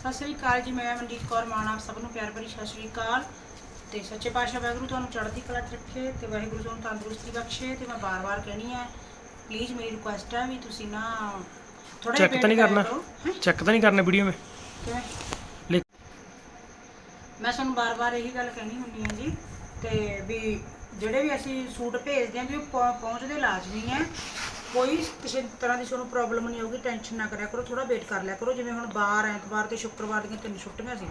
ਸਤਿ ਸ੍ਰੀ ਅਕਾਲ ਜੀ ਮੈਂ ਮਨਜੀਤ ਕੌਰ ਮਾਨ ਆਪ ਸਭ ਨੂੰ ਪਿਆਰ ਭਰੀ ਸਤਿ ਸ੍ਰੀ ਅਕਾਲ। ਤੇ ਸੱਚੇ ਪਾਤਸ਼ਾਹ ਵਾਹਿਗੁਰੂ ਤੁਹਾਨੂੰ ਚੜ੍ਹਦੀ ਕਲਾ 'ਚ ਰੱਖੇ ਤੇ ਵਾਹਿਗੁਰੂ ਤੁਹਾਨੂੰ ਤੰਦਰੁਸਤੀ ਬਖਸ਼ੇ ਤੇ ਮੈਂ ਬਾਰ-ਬਾਰ ਕਹਿਣੀ ਹੈ ਪਲੀਜ਼ ਮੇਰੀ ਰਿਕੁਐਸਟ ਹੈ ਵੀ ਤੁਸੀਂ ਨਾ ਥੋੜਾ ਚੈੱਕ ਤਾਂ ਨਹੀਂ ਕਰਨਾ। ਚੈੱਕ ਤਾਂ ਨਹੀਂ ਕਰਨਾ ਵੀਡੀਓ ਲਿਖ ਮੈਂ ਤੁਹਾਨੂੰ ਬਾਰ-ਬਾਰ ਇਹੀ ਗੱਲ ਕਹਿਣੀ ਹੁੰਦੀ ਹੈ ਜੀ ਤੇ ਵੀ ਜਿਹੜੇ ਵੀ ਅਸੀਂ ਸੂਟ ਭੇਜਦੇ ਹਾਂ ਵੀ ਉਹ ਪਹੁੰ- ਪਹੁੰਚਦੇ ਲਾਜ਼ਮੀ ਹੈ ਕੋਈ ਕਿਸੇ ਤਰ੍ਹਾਂ ਦੀ ਤੁਹਾਨੂੰ ਪ੍ਰੋਬਲਮ ਨਹੀਂ ਆਊਗੀ ਟੈਨਸ਼ਨ ਨਾ ਕਰਿਆ ਕਰੋ ਥੋੜਾ ਵੇਟ ਕਰ ਲਿਆ ਕਰੋ। ਜਿਵੇਂ ਹੁਣ ਬਾਰ, ਐਤਵਾਰ ਤੇ ਸ਼ੁੱਕਰਵਾਰ ਦੀਆਂ ਤਿੰਨ ਛੁੱਟੀਆਂ ਸੀ,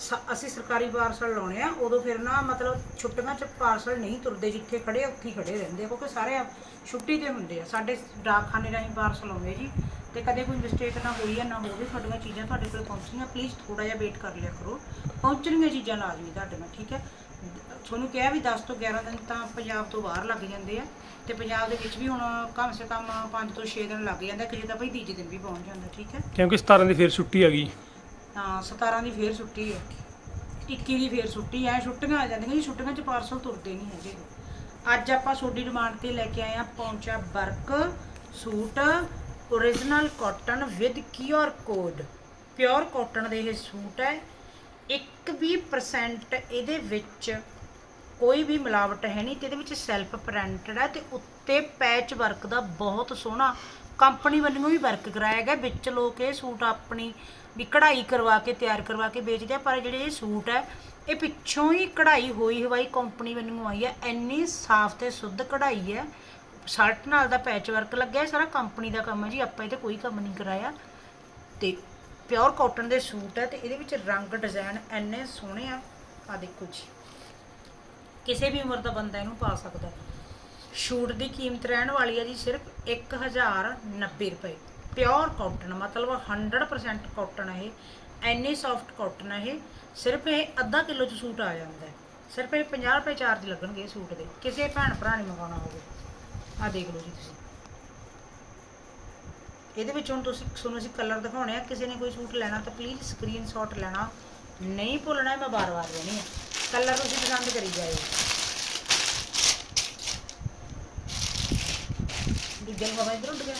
ਸ- ਅਸੀਂ ਸਰਕਾਰੀ ਪਾਰਸਲ ਲਾਉਣੇ ਆ, ਉਦੋਂ ਫਿਰ ਨਾ ਮਤਲਬ ਛੁੱਟੀਆਂ 'ਚ ਪਾਰਸਲ ਨਹੀਂ ਤੁਰਦੇ ਜਿੱਥੇ ਖੜੇ ਆ ਉੱਥੇ ਹੀ ਖੜੇ ਰਹਿੰਦੇ ਆ, ਕਿਉਂਕਿ ਸਾਰੇ ਛੁੱਟੀ ਤੇ ਹੁੰਦੇ ਆ। ਸਾਡੇ ਡਾਕਖਾਨੇ ਰਾਹੀਂ ਪਾਰਸਲ ਆਉਂਦੇ ਜੀ, ਤੇ ਕਦੇ ਕੋਈ ਮਿਸਟੇਕ ਨਾ ਹੋਈ ਆ, ਨਾ ਹੋਵੇ ਤੁਹਾਡੀਆਂ ਚੀਜ਼ਾਂ ਤੁਹਾਡੇ ਕੋਲ ਪਹੁੰਚਣੀਆਂ ਪਲੀਜ਼ ਥੋੜਾ ਜਿਹਾ ਵੇਟ ਕਰ ਲਿਆ ਕਰੋ। ਪਹੁੰਚਣੀਆਂ ਚੀਜ਼ਾਂ ਲਾਜ਼ਮੀ ਤੁਹਾਡੇ ਨਾਲ, ਠੀਕ ਹੈ? ਤੁਹਾਨੂੰ ਕਿਹਾ ਵੀ 10 ਤੋਂ 11 ਦਿਨ ਤਾਂ ਪੰਜਾਬ ਤੋਂ ਬਾਹਰ ਲੱਗ ਜਾਂਦੇ ਆ ਤੇ ਪੰਜਾਬ ਦੇ ਵਿੱਚ ਵੀ ਹੁਣ ਕਮ ਸੇ ਕਮ 5 ਤੋਂ 6 ਦਿਨ ਲੱਗ ਜਾਂਦਾ ਕਿਸੇ ਦਾ ਭਈ ਤੀਜੇ ਦਿਨ ਵੀ ਪਹੁੰਚ ਜਾਂਦਾ ਠੀਕ ਹੈ? ਕਿਉਂਕਿ 17 ਦੀ ਫੇਰ ਛੁੱਟੀ ਆ ਗਈ। ਤਾਂ 17 ਦੀ ਫੇਰ ਛੁੱਟੀ ਹੈ 21 ਦੀ ਫੇਰ ਛੁੱਟੀ ਹੈ ਛੁੱਟੀਆਂ ਆ ਜਾਂਦੀਆਂ ਜੀ ਛੁੱਟੀਆਂ 'ਚ ਪਾਰਸਲ ਤੁਰਦੇ ਨਹੀਂ ਹੈਗੇ। ਅੱਜ ਆਪਾਂ ਤੁਹਾਡੀ ਡਿਮਾਂਡ ਤੇ ਲੈ ਕੇ ਆਏ ਆ ਪੌਂਚਾ work suit origignal cotton with QR code pure cotton ਦੇ ਇਹ ਸੂਟ ਹੈ। ਇੱਕ ਵੀ percent ਇਹਦੇ ਵਿੱਚ ਕੋਈ ਵੀ ਮਿਲਾਵਟ ਹੈ ਨਹੀਂ ਤੇ ਇਹਦੇ ਵਿੱਚ ਸੈਲਫ ਪ੍ਰਿੰਟਡ ਹੈ ਤੇ ਉੱਤੇ ਪੈਚ ਵਰਕ ਦਾ ਬਹੁਤ ਸੋਹਣਾ ਕੰਪਨੀ ਵੱਲੋਂ ਵੀ ਵਰਕ ਕਰਾਇਆ ਗਿਆ। ਵਿੱਚ ਲੋਕ ਇਹ ਸੂਟ ਆਪਣੀ ਵੀ ਕਢਾਈ ਕਰਵਾ ਕੇ, ਤਿਆਰ ਕਰਵਾ ਕੇ ਵੇਚਦੇ ਆ, ਪਰ ਜਿਹੜੇ ਇਹ ਸੂਟ ਹੈ, ਇਹ ਪਿੱਛੋਂ ਹੀ ਕਢਾਈ ਹੋਈ ਹਵਾਈ ਕੰਪਨੀ ਵੱਲੋਂ ਆਈ ਹੈ। ਇੰਨੀ ਸਾਫ਼ ਤੇ ਸ਼ੁੱਧ ਕਢਾਈ ਹੈ। ਸ਼ਰਟ ਨਾਲ ਦਾ ਪੈਚ ਵਰਕ ਲੱਗਿਆ ਸਾਰਾ ਕੰਪਨੀ ਦਾ ਕੰਮ ਹੈ ਜੀ, ਆਪਾਂ ਇਹ ਤੇ ਕੋਈ ਕੰਮ ਨਹੀਂ ਕਰਾਇਆ। ਤੇ ਪਿਓਰ ਕਾਟਨ ਦੇ ਸੂਟ ਹੈ ਤੇ ਇਹਦੇ ਵਿੱਚ ਰੰਗ ਡਿਜ਼ਾਈਨ ਇੰਨੇ ਸੋਹਣੇ ਆ। ਆ ਦੇਖੋ ਜੀ। ਕਿਸੇ ਵੀ ਉਮਰ ਦਾ ਬੰਦਾ ਇਹਨੂੰ ਪਾ ਸਕਦਾ। ਸ਼ੂਟ ਦੀ ਕੀਮਤ ਰਹਿਣ ਵਾਲੀ ਹੈ ਜੀ ਸਿਰਫ 1090 ਰੁਪਏ। ਪਿਓਰ ਕਾਟਨ, ਮਤਲਬ 100% ਕਾਟਨ ਹੈ ਇਹ। ਐਨੀ ਸੌਫਟ ਕਾਟਨ ਹੈ ਇਹ। ਸਿਰਫ ਇਹ ਅੱਧਾ ਕਿਲੋ ਚ ਸੂਟ ਆ ਜਾਂਦਾ ਹੈ। ਸਿਰਫ ਇਹ 50 ਰੁਪਏ ਚਾਰਜ ਲੱਗਣਗੇ ਸੂਟ ਦੇ। ਕਿਸੇ ਭੈਣ ਭਰਾ ਨੇ ਮੰਗਾਉਣਾ ਹੋਵੇ। ਆ ਦੇਖ ਲਓ ਜੀ ਤੁਸੀਂ। ਇਹਦੇ ਵਿੱਚ ਹੁਣ ਤੁਸੀਂ, ਤੁਹਾਨੂੰ ਅਸੀਂ ਕਲਰ ਦਿਖਾਉਣੇ ਆ, ਕਿਸੇ ਨੇ ਕੋਈ ਸੂਟ ਲੈਣਾ ਤਾਂ ਪਲੀਜ਼ ਸਕਰੀਨਸ਼ਾਟ ਲੈਣਾ। ਨਹੀਂ ਭੁੱਲਣਾ ਮੈਂ ਬਾਰ-ਬਾਰ ਦੇਣੀ ਆ। ਕਲਰ ਤੁਸੀਂ ਪਸੰਦ ਕਰੀ ਜਾਇਓ। ਦੂਜਾ ਨੂੰ ਬਾਬਾ ਇਧਰ ਉੱਡ ਗਿਆ।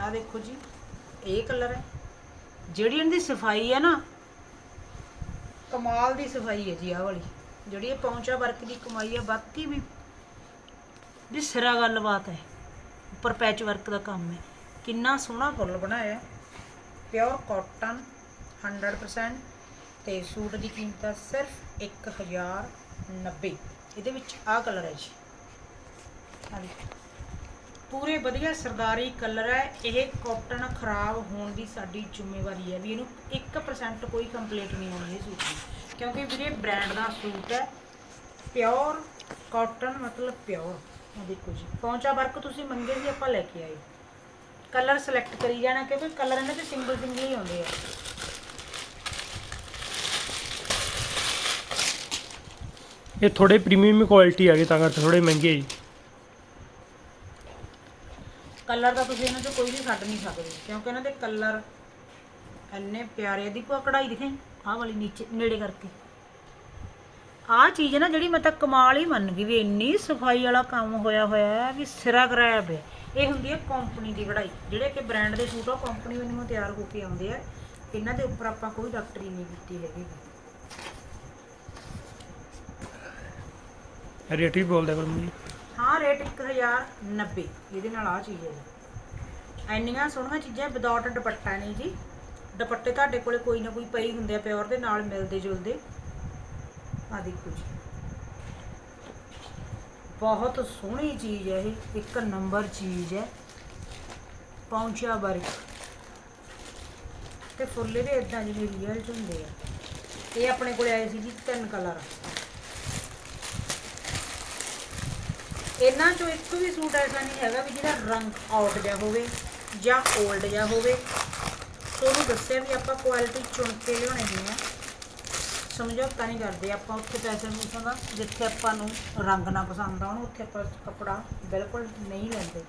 ਆ ਦੇਖੋ ਜੀ, ਇਹ ਕਲਰ ਹੈ। ਜਿਹੜੀ ਇਹਨਾਂ ਦੀ ਸਫ਼ਾਈ ਹੈ ਨਾ, ਕਮਾਲ ਦੀ ਸਫ਼ਾਈ ਹੈ ਜੀ ਆਹ ਵਾਲੀ। ਜਿਹੜੀ ਇਹ ਪੌਂਚਾ ਵਰਕ ਦੀ ਕਮਾਈ ਹੈ, ਬਾਕੀ ਵੀ ਜੀ ਸਿਰਾ ਗੱਲਬਾਤ ਹੈ। ਉੱਪਰ ਪੈਚ ਵਰਕ ਦਾ ਕੰਮ ਹੈ। ਕਿੰਨਾ ਸੋਹਣਾ ਫੁੱਲ ਬਣਾਇਆ। ਪਿਓਰ ਕਾਟਨ 100% ਤੇ ਸੂਟ ਦੀ ਕੀਮਤ ਹੈ ਸਿਰਫ 1090 ਇਹਦੇ ਵਿੱਚ ਆਹ ਕਲਰ ਹੈ ਜੀ। ਆਹ ਪੂਰੇ ਵਧੀਆ ਸਰਦਾਰੀ ਕਲਰ ਹੈ। ਇਹ ਕਾਟਨ ਖਰਾਬ ਹੋਣ ਦੀ ਸਾਡੀ ਜ਼ਿੰਮੇਵਾਰੀ ਹੈ ਵੀ ਇਹਨੂੰ 1% ਕੋਈ ਕੰਪਲੇਂਟ ਨਹੀਂ ਆਉਣੀ ਇਹ ਸੂਟ ਦੀ। ਕਿਉਂਕਿ ਵੀਰੇ ਬ੍ਰਾਂਡ ਦਾ ਸੂਟ ਹੈ। ਪਿਓਰ ਕਾਟਨ ਮਤਲਬ ਪਿਓਰ ਆ ਦੇਖੋ ਜੀ ਪੌਂਚਾ ਵਰਕ ਤੁਸੀਂ ਮੰਗੇ ਸੀ ਆਪਾਂ ਲੈ ਕੇ ਆਏ। ਕਲਰ ਸਿਲੈਕਟ ਕਰੀ ਜਾਣਾ ਕਿਉਂਕਿ ਕਲਰ ਇਹਨਾਂ ਦੇ ਸਿੰਗਲ ਸਿੰਗਲ ਹੀ ਆਉਂਦੇ ਆ। ਇਹ ਥੋੜੇ ਪ੍ਰੀਮੀਅਮ ਕੁਆਲਿਟੀ ਆ ਗਏ ਤਾਂ ਕਰਕੇ ਥੋੜੇ ਮਹਿੰਗੇ ਜੀ। ਕਲਰ ਦਾ ਤੁਸੀਂ ਇਹਨਾਂ ਚੋਂ ਕੋਈ ਵੀ ਛੱਡ ਨਹੀਂ ਸਕਦੇ ਕਿਉਂਕਿ ਇਹਨਾਂ ਦੇ ਕਲਰ ਇੰਨੇ ਪਿਆਰੇ ਆਹ ਕਢਾਈ ਦਿਖੇ ਆਹ ਵਾਲੀ ਨੀਚੇ ਨੇੜੇ ਕਰਕੇ। ਆਹ ਚੀਜ਼ ਨਾ ਜਿਹੜੀ ਮੈਂ ਤਾਂ ਕਮਾਲ ਹੀ ਮੰਨ ਗਈ ਵੀ ਇੰਨੀ ਸਫ਼ਾਈ ਵਾਲਾ ਕੰਮ ਹੋਇਆ ਹੋਇਆ ਹੈ ਵੀ ਸਿਰਾ ਕਰਾਇਆ ਪਿਆ ਇਹ ਹੁੰਦੀ ਹੈ ਕੰਪਨੀ ਦੀ ਕਢਾਈ। ਜਿਹੜੇ ਕਿ ਬ੍ਰਾਂਡ ਦੇ ਸੂਟ ਆ ਕੰਪਨੀ ਵੱਲੋਂ ਤਿਆਰ ਹੋ ਕੇ ਆਉਂਦੇ ਆ। ਇਹਨਾਂ ਦੇ ਉੱਪਰ ਆਪਾਂ ਕੋਈ ਡਾਕਟਰੀ ਨਹੀਂ ਕੀਤੀ ਹੈਗੀ। ਰੇਟ ਵੀ ਬੋਲਦਾ ਕਰੋ ਜੀ ਹਾਂ ਰੇਟ 1090 ਇਹਦੇ ਨਾਲ ਆ ਚੀਜ਼ ਹੈ। ਇੰਨੀਆਂ ਸੋਹਣੀਆਂ ਚੀਜ਼ਾਂ ਵਿਦਆਊਟ ਦੁਪੱਟਾ ਨਹੀਂ ਜੀ। ਦੁਪੱਟੇ ਤੁਹਾਡੇ ਕੋਲੇ ਕੋਈ ਨਾ ਕੋਈ ਪਈ ਹੁੰਦੇ ਆ ਪਿਓਰ ਦੇ ਨਾਲ ਮਿਲਦੇ ਜੁਲਦੇ। ਆ ਦੇਖੋ ਜੀ। ਬਹੁਤ ਸੋਹਣੀ ਚੀਜ਼ ਹੈ ਇਹ, ਇੱਕ ਨੰਬਰ ਚੀਜ਼ ਹੈ। ਪੌਂਚਾ ਵਰਕ ਤੇ ਫੁੱਲੇ ਦੇ ਇਦਾਂ ਜਿਵੇਂ ਰੀਅਲ ਚ ਹੁੰਦੇ ਆ। ਇਹ ਆਪਣੇ ਕੋਲ ਆਏ ਸੀ ਜੀ ਤਿੰਨ ਕਲਰ ਇਹਨਾਂ ਚੋਂ ਇੱਕ ਵੀ ਸੂਟ ਐਸਾ ਨਹੀਂ ਹੈਗਾ ਵੀ ਜਿਹਦਾ ਰੰਗ ਆਊਟ ਜਿਹਾ ਹੋਵੇ ਜਾਂ ਓਲਡ ਜਿਹਾ ਹੋਵੇ। ਤੁਹਾਨੂੰ ਦੱਸਿਆ ਵੀ ਆਪਾਂ ਕੁਆਲਿਟੀ ਚੁਣ ਕੇ ਲਿਆਉਣੇ ਹੁੰਦੇ ਸਮਝੌਤਾ ਨਹੀਂ ਕਰਦੇ ਆਪਾਂ ਉੱਥੇ ਪੈਸੇ ਪੂਸਿਆਂ ਦਾ ਜਿੱਥੇ ਆਪਾਂ ਨੂੰ ਰੰਗ ਨਾ ਪਸੰਦ ਆਉਣ, ਉੱਥੇ ਆਪਾਂ ਕੱਪੜਾ ਬਿਲਕੁਲ ਨਹੀਂ ਲੈਂਦੇ।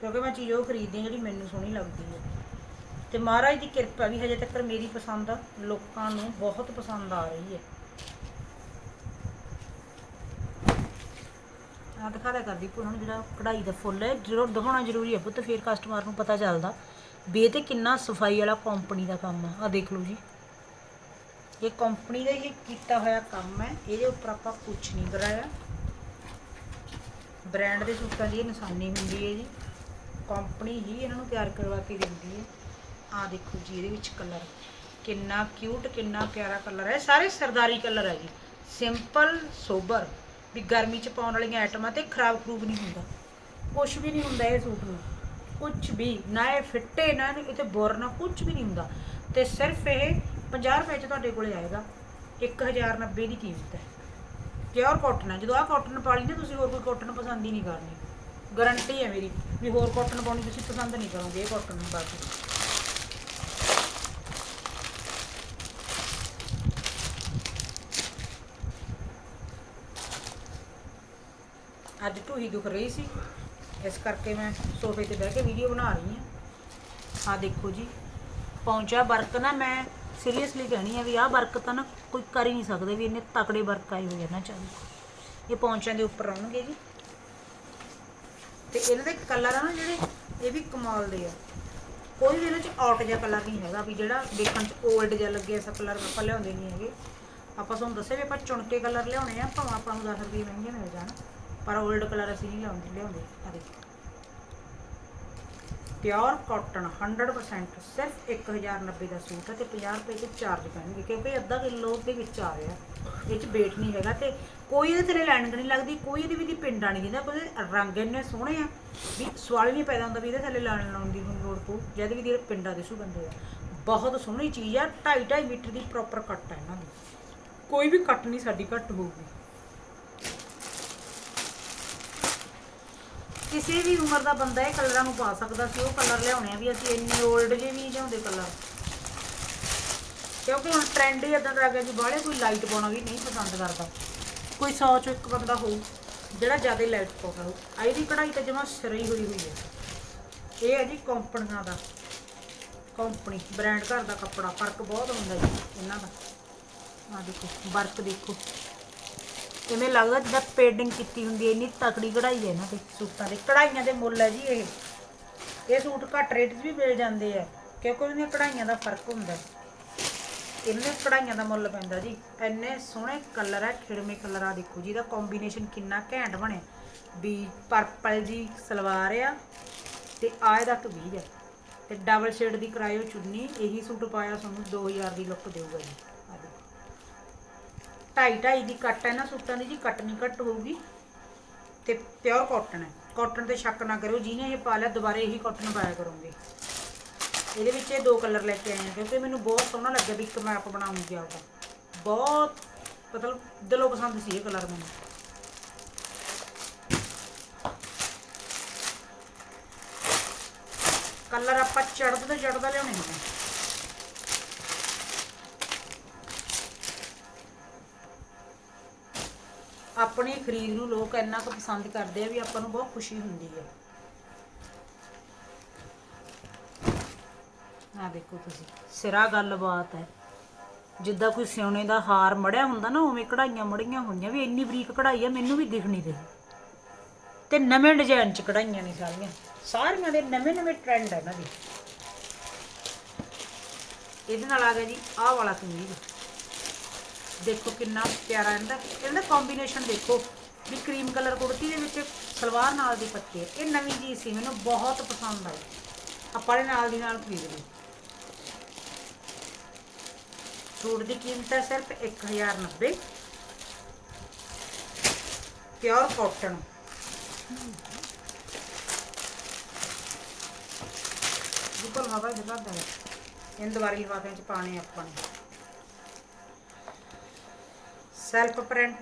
ਕਿਉਂਕਿ ਮੈਂ ਚੀਜ਼ ਉਹ ਖਰੀਦਦੀ ਜਿਹੜੀ ਮੈਨੂੰ ਸੋਹਣੀ ਲੱਗਦੀ ਹੈ। ਤੇ ਮਹਾਰਾਜ ਦੀ ਕਿਰਪਾ ਵੀ ਹਜੇ ਤੱਕ ਮੇਰੀ ਪਸੰਦ, ਲੋਕਾਂ ਨੂੰ ਬਹੁਤ ਪਸੰਦ ਆ ਰਹੀ ਹੈ। ਆ ਦਿਖਾ ਦਿਆ ਕਰਦੀ ਪੂ ਹੁਣ ਜਿਹੜਾ ਕਢਾਈ ਦਾ ਫੁੱਲ ਹੈ। ਜ਼ਰੂਰ ਦਿਖਾਉਣਾ ਜ਼ਰੂਰੀ ਹੈ ਪੁੱਤ, ਫਿਰ ਕਸਟਮਰ ਨੂੰ ਪਤਾ ਚੱਲਦਾ ਵੀ ਇਹ ਤੇ ਕਿੰਨਾ ਸਫ਼ਾਈ ਵਾਲਾ ਕੰਪਨੀ ਦਾ ਕੰਮ ਆ। ਆ ਦੇਖ ਲਓ ਜੀ। ਇਹ ਕੰਪਨੀ ਦਾ ਹੀ ਕੀਤਾ ਹੋਇਆ ਕੰਮ ਹੈ, ਇਹਦੇ ਉੱਪਰ ਆਪਾਂ ਕੁਝ ਨਹੀਂ ਕਰਾਇਆ ਬ੍ਰਾਂਡ ਦੇ ਸੂਟਾਂ ਦੀ ਇਹ ਨਿਸ਼ਾਨੀ ਹੁੰਦੀ ਹੈ ਜੀ। ਕੰਪਨੀ ਹੀ ਇਹਨਾਂ ਨੂੰ ਤਿਆਰ ਕਰਵਾ ਕੇ ਦਿੰਦੀ ਹੈ। ਆ ਦੇਖੋ ਜੀ, ਇਹਦੇ ਵਿੱਚ ਕਲਰ ਕਿੰਨਾ ਕਿਊਟ ਕਿੰਨਾ ਪਿਆਰਾ ਕਲਰ ਹੈ। ਸਾਰੇ ਸਰਦਾਰੀ ਕਲਰ ਹੈ ਜੀ। ਸਿੰਪਲ ਸੋਬਰ ਵੀ ਗਰਮੀ ਚ ਪਾਉਣ ਵਾਲੀਆਂ ਆਈਟਮਾਂ ਤੇ ਖਰਾਬ ਖਰੂਬ ਨਹੀਂ ਹੁੰਦਾ। ਕੁਝ ਵੀ ਨਹੀਂ ਹੁੰਦਾ ਇਹ ਸੂਟ ਨੂੰ। ਕੁਝ ਵੀ, ਨਾ ਇਹ ਫਿੱਟੇ, ਨਾ ਇਹ ਤੇ ਬੁਰ, ਨਾ ਕੁਝ ਵੀ ਨਹੀਂ ਹੁੰਦਾ। ਤੇ ਸਿਰਫ ਇਹ 50 ਰੁਪਏ ਚ ਤੁਹਾਡੇ ਕੋਲੇ ਆਏਗਾ 1090 ਦੀ ਕੀਮਤ ਹੈ। ਪਿਓਰ ਕਾਟਨ ਹੈ। ਜਦੋਂ ਆਹ ਕਾਟਨ ਪਾਲੀ ਨਾ ਤੁਸੀਂ, ਹੋਰ ਕੋਈ ਕਾਟਨ ਪਸੰਦ ਹੀ ਨਹੀਂ ਕਰਨੀ। ਗਾਰੰਟੀ ਹੈ ਮੇਰੀ ਵੀ ਹੋਰ ਕਾਟਨ ਪਾਉਣੀ ਤੁਸੀਂ ਪਸੰਦ ਨਹੀਂ ਕਰੋਗੇ ਇਹ ਕਾਟਨ ਨੂੰ ਪਾ ਕੇ ਅੱਜ ਢੂਹੀ ਦੁਖ ਰਹੀ ਸੀ। ਇਸ ਕਰਕੇ ਮੈਂ ਸੋਫੇ ਤੇ ਬਹਿ ਕੇ ਵੀਡੀਓ ਬਣਾ ਰਹੀ ਹਾਂ। ਆ ਦੇਖੋ ਜੀ ਪਹੁੰਚਾ ਵਰਕ ਨਾ ਮੈਂ ਸੀਰੀਅਸਲੀ ਕਹਿਣੀ ਆ ਵੀ ਆਹ ਵਰਕ ਤਾਂ ਨਾ ਕੋਈ ਕਰ ਹੀ ਨਹੀਂ ਸਕਦੇ ਵੀ ਇੰਨੇ ਤਕੜੇ ਵਰਕ ਆਏ ਹੋਏ ਆ ਨਾ ਚਾਹੀ ਇਹ ਪਹੁੰਚਾਂ ਦੇ ਉੱਪਰ ਆਉਣਗੇ ਜੀ। ਤੇ ਇਹਨਾਂ ਦੇ ਕਲਰ ਆ ਨਾ ਜਿਹੜੇ, ਇਹ ਵੀ ਕਮਾਲ ਦੇ ਆ। ਕੋਈ ਵੀ ਇਹਨਾਂ 'ਚ ਆਊਟ ਜਿਹਾ ਕਲਰ ਨਹੀਂ ਹੈਗਾ ਵੀ ਜਿਹੜਾ ਦੇਖਣ 'ਚ 올ਡ ਜਿਹਾ ਲੱਗੇ, ਐਸਾ ਕਲਰ ਆਪਾਂ ਲਿਆਉਂਦੇ ਨਹੀਂ ਹੈਗੇ। ਆਪਾਂ ਤੁਹਾਨੂੰ ਦੱਸਿਆ ਵੀ ਆਪਾਂ ਚੁਣ ਕੇ ਕਲਰ ਲਿਆਉਣੇ ਆ, ਭਾਵੇਂ ਆਪਾਂ ਨੂੰ 10 ਰੁਪਏ ਮਹਿੰਗੇ ਮਿਲ ਜਾਣ, ਪਰ 올ਡ ਕਲਰ ਅਸੀਂ ਨਹੀਂ ਲਿਆਉਂਦੇ ਲਿਆਉਂਦੇ ਆ ਦੇਖੋ। ਪਿਓਰ ਕਾਟਨ 100% ਸਿਰਫ 1090 ਦਾ ਸੂਟ ਹੈ ਤੇ 50 ਰੁਪਏ ਦੇ ਚਾਰਜ ਪੈਣਗੇ, ਕਿਉਂਕਿ ਅੱਧਾ ਕਿਲੋ ਦੇ ਵਿੱਚ ਆ ਰਿਹਾ। ਇਹ ਚ weight ਨਹੀਂ ਹੈਗਾ ਤੇ ਕੋਈ ਇਹਦੇ ਥੱਲੇ ਲਾਈਨਿੰਗ ਨਹੀਂ ਲੱਗਦੀ, ਕੋਈ ਇਹਦੇ ਵੀ ਪਿੰਡਾਂ ਨਹੀਂ ਦਿੰਦਾ, ਪਰ ਰੰਗ ਇੰਨੇ ਸੋਹਣੇ ਆ ਵੀ ਸਵਾਲ ਹੀ ਨਹੀਂ ਪੈਦਾ ਹੁੰਦਾ ਵੀ ਇਹਦੇ ਥੱਲੇ ਲੈਣ ਲਾਉਣ ਦੀ ਹੁਣ ਲੋੜ ਪਊ ਜਦ ਵੀ ਤੇਰੇ ਪਿੰਡਾਂ ਦੇ ਦਿਸੂ ਬੰਦੇ ਆ ਬਹੁਤ ਸੋਹਣੀ ਚੀਜ਼ ਆ 2.5 2.5 ਮੀਟਰ ਦੀ ਪ੍ਰੋਪਰ ਕੱਟ ਹੈ ਇਹਨਾਂ ਦੀ। ਕੋਈ ਵੀ ਕੱਟ ਨਹੀਂ, ਸਾਡੀ ਘੱਟ ਹੋਊਗੀ। ਕਿਸੇ ਵੀ ਉਮਰ ਦਾ ਬੰਦਾ ਇਹ ਕਲਰਾਂ ਨੂੰ ਪਾ ਸਕਦਾ ਸੀ, ਉਹ ਕਲਰ ਲਿਆਉਣੇ ਆ ਵੀ ਅਸੀਂ ਇੰਨੇ 올ਡ ਜੇ ਵੀ ਨਹੀਂ ਲਿਆਉਂਦੇ ਕਲਰ। ਕਿਉਂਕਿ ਹੁਣ ਟ੍ਰੈਂਡ ਹੀ ਇਦਾਂ ਦਾ ਆ ਗਿਆ ਜੀ ਬਾਹਲੇ ਕੋਈ ਲਾਈਟ ਪਾਉਣਾ ਵੀ ਨਹੀਂ ਪਸੰਦ ਕਰਦਾ। ਕੋਈ 100 ਚੋਂ ਇੱਕ ਬੰਦਾ ਹੋਊ, ਜਿਹੜਾ ਜ਼ਿਆਦਾ ਲਾਈਟ ਪਾਉਂਦਾ ਹੋਊ। ਆਈ ਦੀ ਕਢਾਈ ਤਾਂ ਜਮਾ ਸਿਰੇ ਹੋਈ ਹੋਈ ਹੈ ਇਹ ਹੈ ਜੀ ਕੰਪਨੀਆਂ ਦਾ। ਕੰਪਨੀ ਬ੍ਰਾਂਡ ਘਰ ਦਾ ਕੱਪੜਾ, ਫ਼ਰਕ ਬਹੁਤ ਹੁੰਦਾ ਜੀ, ਇਹਨਾਂ ਦਾ। ਆ ਦੇਖੋ, ਵਰਕ ਦੇਖੋ। ਇਵੇਂ ਲੱਗਦਾ ਜਿੱਦਾਂ ਪੇਡਿੰਗ ਕੀਤੀ ਹੁੰਦੀ ਹੈ, ਇੰਨੀ ਤਕੜੀ ਕਢਾਈ ਹੈ ਇਹਨਾਂ ਤੇ ਸੂਟਾਂ ਦੇ। ਕਢਾਈਆਂ ਦੇ ਮੁੱਲ ਹੈ ਜੀ ਇਹ। ਇਹ ਸੂਟ ਘੱਟ ਰੇਟ 'ਚ ਵੀ ਮਿਲ ਜਾਂਦੇ ਆ, ਕਿਉਂਕਿ ਉਹਨਾਂ ਦੀਆਂ ਕਢਾਈਆਂ ਦਾ ਫ਼ਰਕ ਹੁੰਦਾ। ਹੈ। ਇਹਨਾਂ ਕਢਾਈਆਂ ਦਾ ਮੁੱਲ ਪੈਂਦਾ ਜੀ। ਇੰਨੇ ਸੋਹਣੇ ਕਲਰ ਹੈ ਖਿੜਵੇਂ ਕਲਰ ਆ, ਦੇਖੋ ਜੀ, ਇਹਦਾ ਕੰਬੀਨੇਸ਼ਨ ਕਿੰਨਾ ਘੈਂਟ ਬਣਿਆ। ਵੀ ਪਰਪਲ ਜੀ ਸਲਵਾਰ ਆ, ਤੇ ਆ ਇਹਦਾ ਕਮੀਜ਼ ਹੈ ਤੇ ਡਬਲ ਸ਼ੇਡ ਦੀ ਕਰਾਇਓ ਚੁੰਨੀ, ਇਹੀ ਸੂਟ ਪਾਇਆ ਤੁਹਾਨੂੰ 2000 ਦੀ ਲੁੱਕ ਦੇਊਗਾ ਜੀ। ਢਾਈ ਢਾਈ ਦੀ ਕੱਟ ਹੈ ਨਾ, ਸੂਟਾਂ ਦੀ ਜੀ, ਕੱਟ ਨਹੀਂ ਕੱਟ ਹੋਊਗੀ। ਤੇ ਪਿਓਰ ਕਾਟਨ ਹੈ। ਕਾਟਨ ਤੇ ਸ਼ੱਕ ਨਾ ਕਰਿਓ, ਜਿਹਨੇ ਇਹ ਪਾ ਲਿਆ, ਦੁਬਾਰੇ ਇਹੀ ਕਾਟਨ ਪਾਇਆ ਕਰੋਗੇ। ਇਹਦੇ ਵਿੱਚ ਇਹ ਦੋ ਕਲਰ ਲੈ ਕੇ ਆਏ ਹਾਂ ਕਿਉਂਕਿ ਮੈਨੂੰ ਬਹੁਤ ਸੋਹਣਾ ਲੱਗਿਆ ਵੀ ਇੱਕ ਮੈਂ ਆਪ ਬਣਾਉਂਗੀ ਆਪਦਾ ਬਹੁਤ ਮਤਲਬ ਦਿਲੋਂ ਪਸੰਦ ਸੀ ਇਹ ਕਲਰ ਮੈਨੂੰ। ਕਲਰ ਆਪਾਂ ਚੜ੍ਹਦੇ ਤੋਂ ਚੜ੍ਹਦਾ ਲਿਆਉਣੇ ਹੁੰਦੇ ਆਪਣੀ ਖਰੀਦ ਨੂੰ ਲੋਕ ਇੰਨਾ ਕੁ ਪਸੰਦ ਕਰਦੇ ਆ ਵੀ ਆਪਾਂ ਨੂੰ ਬਹੁਤ ਖੁਸ਼ੀ ਹੁੰਦੀ ਹੈ ਆ ਦੇਖੋ ਤੁਸੀਂ, ਸਿਰਾ ਗੱਲਬਾਤ ਹੈ। ਜਿੱਦਾਂ ਕੋਈ ਸਿਉਣੇ ਦਾ ਹਾਰ ਮੜਿਆ ਹੁੰਦਾ ਨਾ, ਉਵੇਂ ਕਢਾਈਆਂ ਮੜੀਆਂ ਹੋਈਆਂ ਵੀ ਇੰਨੀ ਬਰੀਕ ਕਢਾਈ ਆ, ਮੈਨੂੰ ਵੀ ਦਿਖ ਨਹੀਂ ਰਹੀ। ਤੇ ਨਵੇਂ ਡਿਜ਼ਾਈਨ ਚ ਕਢਾਈਆਂ ਨੇ ਸਾਰੀਆਂ। ਸਾਰੀਆਂ ਦੇ ਨਵੇਂ ਨਵੇਂ ਟ੍ਰੈਂਡ ਹੈ ਇਹਨਾਂ ਦੇ। ਇਹਦੇ ਨਾਲ ਆ ਗਿਆ ਜੀ, ਆਹ ਵਾਲਾ ਕਮੀਜ਼। ਦੇਖੋ ਕਿੰਨਾ ਪਿਆਰਾ ਇਹਦਾ ਇਹਦਾ ਕੰਬੀਨੇਸ਼ਨ ਦੇਖੋ ਵੀ ਕਰੀਮ ਕਲਰ ਕੁੜਤੀ ਦੇ ਵਿੱਚ ਸਲਵਾਰ ਨਾਲ ਦੀ ਪੱਕੇ ਇਹ ਨਵੀਂ ਜੀ ਸੀ, ਮੈਨੂੰ ਬਹੁਤ ਪਸੰਦ ਆਈ। ਆਪਾਂ ਇਹ ਨਾਲ ਦੀ ਨਾਲ ਖਰੀਦ ਲਈ। ਸੂਟ ਦੀ ਕੀਮਤ ਹੈ ਸਿਰਫ 1090 ਪਿਓਰ ਕਾਟਨ ਜਿੱਪਲ ਮਾਵਾ ਜਿਹਾ ਦਾ ਇਹਨਾਂ ਦੁਬਾਰੇ ਲਿਫਾਫਿਆਂ ਚ ਪਾਣੇ ਸੈਲਫ ਪ੍ਰਿੰਟ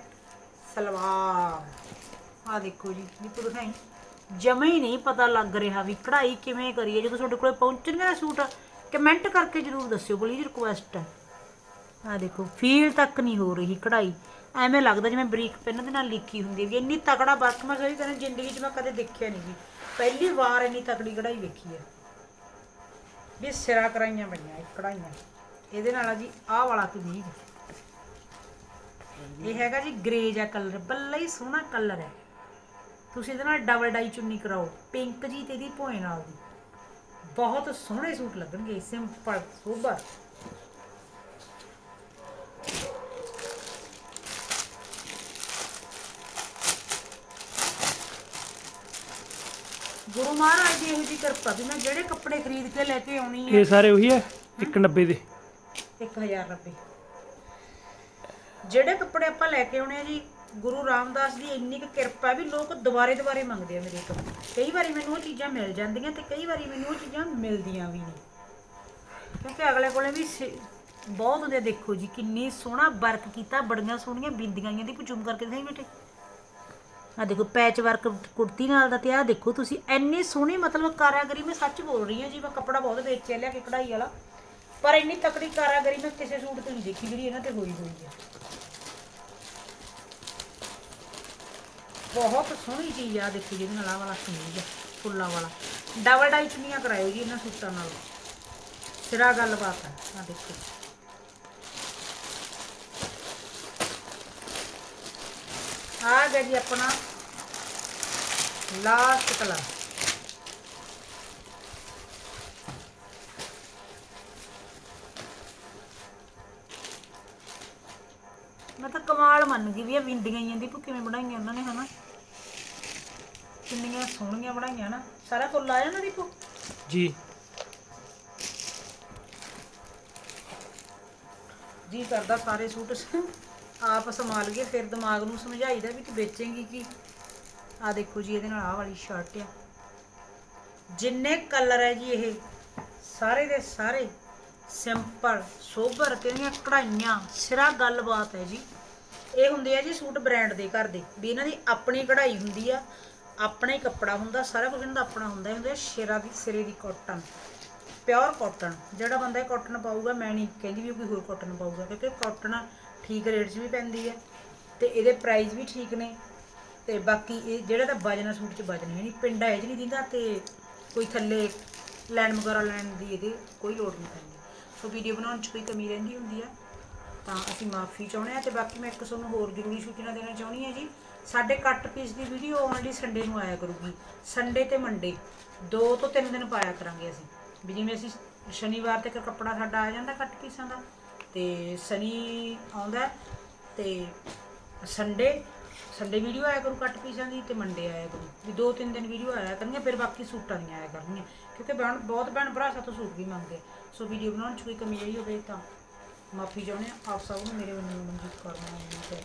ਸਲਵਾਰ। ਆ ਦੇਖੋ ਜੀ, ਇਹ ਦਿਖਾਈ। ਜਮੇ ਹੀ ਨਹੀਂ ਪਤਾ ਲੱਗ ਰਿਹਾ ਵੀ ਕਢਾਈ ਕਿਵੇਂ ਕਰੀਏ। ਜਦੋਂ ਤੁਹਾਡੇ ਕੋਲੇ ਪਹੁੰਚਣਗੇ ਨਾ ਸੂਟ ਕਮੈਂਟ ਕਰਕੇ ਜਰੂਰ ਦੱਸਿਓ ਪਲੀਜ਼ ਰਿਕੁਐਸਟ ਹੈ ਆ। ਦੇਖੋ ਫੀਲ ਤੱਕ ਨਹੀਂ ਹੋ ਰਹੀ ਕਢਾਈ। ਐਵੇਂ ਲੱਗਦਾ ਜਿਵੇਂ ਬਰੀਕ ਪੈਨ ਦੇ ਨਾਲ ਲਿਖੀ ਹੁੰਦੀ ਹੈ ਵੀ ਇੰਨੀ ਤਕੜਾ ਵਰਕ ਮੈਂ ਸਹੀ ਕਹਿੰਦਾ ਜ਼ਿੰਦਗੀ 'ਚ ਮੈਂ ਕਦੇ ਦੇਖਿਆ ਨਹੀਂ ਜੀ। ਪਹਿਲੀ ਵਾਰ ਇੰਨੀ ਤਕੜੀ ਕਢਾਈ ਵੇਖੀ ਹੈ ਵੀ ਸਿਰਾ ਕਰਾਈਆਂ ਬਣੀਆਂ ਇਹ ਕਢਾਈਆਂ। ਇਹਦੇ ਨਾਲ ਆ ਜੀ, ਆਹ ਵਾਲਾ ਕਮੀਜ਼ ਇਹ ਹੈਗਾ ਜੀ ਗ੍ਰੇ ਜਿਹਾ ਕਲਰ ਬੱਲਾ ਹੀ ਸੋਹਣਾ ਕਲਰ ਹੈ। ਤੁਸੀਂ ਇਹਦੇ ਨਾਲ ਡਬਲ ਡਾਈ ਚੁੰਨੀ ਕਰਾਓ ਪਿੰਕ ਜੀ ਤੇ ਇਹਦੀ ਭੋਏ ਨਾਲ ਦੀ। ਬਹੁਤ ਸੋਹਣੇ ਸੂਟ ਲੱਗਣਗੇ ਸਿੰਪਲ ਸੋਬਰ ਗੁਰੂ ਮਹਾਰਾਜ ਦੀ ਇਹੋ ਜਿਹੀ ਕਿਰਪਾ ਵੀ ਮੈਂ ਜਿਹੜੇ ਕੱਪੜੇ ਖਰੀਦ ਕੇ ਲੈ ਕੇ ਆਉਣੀ ਹੈ ਇਹ ਸਾਰੇ ਉਹੀ ਹੈ 190 ਦੇ। 1090 ਜਿਹੜੇ ਕੱਪੜੇ ਆਪਾਂ ਲੈ ਕੇ ਆਉਣੇ ਆ ਜੀ ਗੁਰੂ ਰਾਮਦਾਸ ਦੀ ਇੰਨੀ ਕੁ ਕਿਰਪਾ ਵੀ ਲੋਕ ਦੁਬਾਰੇ ਦੁਬਾਰੇ ਮੰਗਦੇ ਆ ਮੇਰੇ ਤੋਂ। ਕਈ ਵਾਰੀ ਮੈਨੂੰ ਉਹ ਚੀਜ਼ਾਂ ਮਿਲ ਜਾਂਦੀਆਂ ਤੇ ਕਈ ਵਾਰੀ ਮੈਨੂੰ ਉਹ ਚੀਜ਼ਾਂ ਮਿਲਦੀਆਂ ਵੀ ਨਹੀਂ। ਕਿਉਂਕਿ ਅਗਲੇ ਕੋਲੇ ਵੀ ਸੇ- ਬਹੁਤ ਹੁੰਦੇ ਆ, ਦੇਖੋ ਜੀ ਕਿੰਨੀ ਸੋਹਣਾ ਵਰਕ ਕੀਤਾ ਬੜੀਆਂ ਸੋਹਣੀਆਂ ਬਿੰਦੀਆਂ ਆਈਆਂ ਦੀ ਜ਼ੂਮ ਕਰਕੇ ਦਿਖਾਈ ਬੇਟੇ ਆ ਦੇਖੋ ਪੈਚ ਵਰਕ ਕੁੜਤੀ ਨਾਲ ਦਾ ਤੇ ਆ ਦੇਖੋ ਤੁਸੀਂ ਇੰਨੀ ਸੋਹਣੀ ਮਤਲਬ ਕਾਰਾਗਰੀ ਮੈਂ ਸੱਚ ਬੋਲ ਰਹੀ ਹਾਂ ਜੀ ਮੈਂ ਕੱਪੜਾ ਬਹੁਤ ਵੇਚਿਆ ਲਿਆ ਕਿ ਕਢਾਈ ਵਾਲਾ। ਪਰ ਇੰਨੀ ਤਕੜੀ ਕਾਰਾਗਰੀ ਮੈਂ ਕਿਸੇ ਸੂਟ ਤੇ ਨਹੀਂ ਦੇਖੀ ਜਿਹੜੀ ਇਹਨਾਂ ਤੇ ਹੋਈ ਹੋਈ ਹੈ ਬਹੁਤ ਸੋਹਣੀ ਚੀਜ਼ ਆ, ਦੇਖੋ ਜਿਹਦੇ ਨਾਲ ਆਹ ਵਾਲਾ ਕਮੀਜ਼ ਆ, ਫੁੱਲਾਂ ਵਾਲਾ। ਡਬਲ ਡਾਈ ਚੁੰਨੀਆਂ ਕਰਾਇਓ ਜੀ ਇਹਨਾਂ ਸੂਟਾਂ ਨਾਲ। ਸਿਰਾ ਗੱਲਬਾਤ ਹੈ ਆ ਦੇਖੋ। ਆ ਗਿਆ ਜੀ ਆਪਣਾ ਲਾਸਟ ਕਲਰ ਮੈਂ ਤਾਂ ਕਮਾਲ ਮੰਨ ਗਈ ਵੀ ਇਹ ਬਿੰਦੀਆਂ ਹੀ ਦੀ ਕਿਵੇਂ ਬਣਾਈਆਂ ਉਹਨਾਂ ਨੇ ਹਨਾ? ਕਿੰਨੀਆਂ ਸੋਹਣੀਆਂ ਬਣਾਈਆਂ ਨਾ। ਸਾਰਾ ਫੁੱਲ ਆਇਆ ਨਾ ਦੀਪੂ? ਜੀ। ਜੀ ਕਰਦਾ ਸਾਰੇ ਸੂਟ। ਆਪ ਸੰਭਾਲ ਕੇ ਫਿਰ ਦਿਮਾਗ ਨੂੰ ਸਮਝਾਈਦਾ ਵੀ ਤੂੰ ਵੇਚੇਂਗੀ ਕੀ? ਆ ਦੇਖੋ ਜੀ ਇਹਦੇ ਨਾਲ ਆਹ ਵਾਲੀ ਸ਼ਰਟ ਆ। ਜਿੰਨੇ ਕਲਰ ਹੈ ਜੀ ਇਹ ਸਾਰੇ ਦੇ ਸਾਰੇ ਸਿੰਪਲ, ਸੋਬਰ ਤੇ ਇਹਦੀਆਂ ਕਢਾਈਆਂ, ਸਿਰਾ ਗੱਲਬਾਤ ਹੈ ਜੀ। ਇਹ ਹੁੰਦੇ ਆ ਜੀ ਸੂਟ ਬ੍ਰਾਂਡ ਦੇ ਘਰ ਦੇ, ਵੀ ਇਹਨਾਂ ਦੀ ਆਪਣੀ ਕਢਾਈ ਹੁੰਦੀ ਆ, ਆਪਣਾ ਹੀ ਕੱਪੜਾ ਹੁੰਦਾ, ਸਾਰਾ ਕੁਝ ਇਹਨਾਂ ਦਾ ਆਪਣਾ ਹੁੰਦਾ, ਇਹ ਹੁੰਦੇ ਸਿਰਾ ਦੀ, ਸਿਰੇ ਦੀ ਕਾਟਨ ਪਿਓਰ ਕਾਟਨ ਜਿਹੜਾ ਬੰਦਾ ਇਹ ਕਾਟਨ ਪਾਊਗਾ, ਮੈਂ ਨਹੀਂ ਕਹਿੰਦੀ ਵੀ ਕੋਈ ਹੋਰ ਕਾਟਨ ਪਾਊਗਾ, ਕਿਉਂਕਿ ਕਾਟਨ ਠੀਕ ਰੇਟ 'ਚ ਵੀ ਪੈਂਦੀ ਹੈ ਤੇ ਇਹਦੇ ਪ੍ਰਾਈਸ ਵੀ ਠੀਕ ਨੇ, ਤੇ ਬਾਕੀ ਇਹ ਜਿਹੜਾ ਤਾਂ ਵਜਨ ਸੂਟ 'ਚ ਵਜਨ ਹੈ ਨਹੀਂ ਪਿੰਡਾ ਇਹ ਨਹੀਂ ਦਿੰਦਾ, ਤੇ ਕੋਈ ਥੱਲੇ ਲੈਣ ਵਗੈਰਾ ਲੈਣ ਦੀ ਇਹਦੇ ਕੋਈ ਲੋੜ ਨਹੀਂ ਪੈਂਦੀ। ਸੋ ਵੀਡੀਓ ਬਣਾਉਣ 'ਚ ਕੋਈ ਕਮੀ ਰਹਿੰਦੀ ਹੁੰਦੀ ਆ। ਤਾਂ ਅਸੀਂ ਮਾਫੀ ਚਾਹੁੰਦੇ ਆ ਤੇ ਬਾਕੀ ਮੈਂ ਇੱਕ ਤੁਹਾਨੂੰ ਹੋਰ ਜ਼ਰੂਰੀ ਸੂਚਨਾ ਦੇਣਾ ਚਾਹੁੰਦੀ ਹਾਂ ਜੀ। ਸਾਡੇ ਕੱਟ ਪੀਸ ਦੀ ਵੀਡੀਓ ਓਨਲੀ ਸੰਡੇ ਨੂੰ ਆਇਆ ਕਰੂਗੀ। ਸੰਡੇ ਤੇ ਮੰਡੇ ਦੋ ਤੋਂ ਤਿੰਨ ਦਿਨ ਪਾਇਆ ਕਰਾਂਗੇ ਅਸੀਂ। ਵੀ ਜਿਵੇਂ ਅਸੀਂ ਸ਼ਨੀਵਾਰ ਤੱਕ ਕੱਪੜਾ ਸਾਡਾ ਆ ਜਾਂਦਾ ਕੱਟ ਪੀਸਾਂ ਦਾ, ਤੇ ਸ਼ਨੀ ਆਉਂਦਾ ਤੇ ਸੰਡੇ ਸੰਡੇ ਵੀਡੀਓ ਆਇਆ ਕਰੂ ਕੱਟ ਪੀਸਾਂ ਦੀ ਤੇ ਮੰਡੇ ਆਇਆ ਕਰੂ। ਵੀ ਦੋ ਤਿੰਨ ਦਿਨ ਵੀਡੀਓ ਆਇਆ ਕਰਨਗੀਆਂ, ਫਿਰ ਬਾਕੀ ਸੂਟਾਂ ਦੀਆਂ ਆਇਆ ਕਰਨਗੀਆਂ। ਕਿਉਂਕਿ ਭੈਣ, ਬਹੁਤ ਭੈਣ ਭਰਾ ਸਾਤੋਂ ਸੂਟ ਵੀ ਮੰਗਦੇ ਸੋ ਵੀਡੀਓ ਬਣਾਉਣ 'ਚ ਕੋਈ ਕਮੀ ਰਹੀ ਹੋਵੇ ਤਾਂ ਮਾਫੀ ਚਾਹੁੰਦੇ ਆ ਆਪ ਸਭ ਨੂੰ ਮੇਰੇ ਵੱਲੋਂ ਮਨਜ਼ੂਰ ਕਰਨਾ ਹੈ।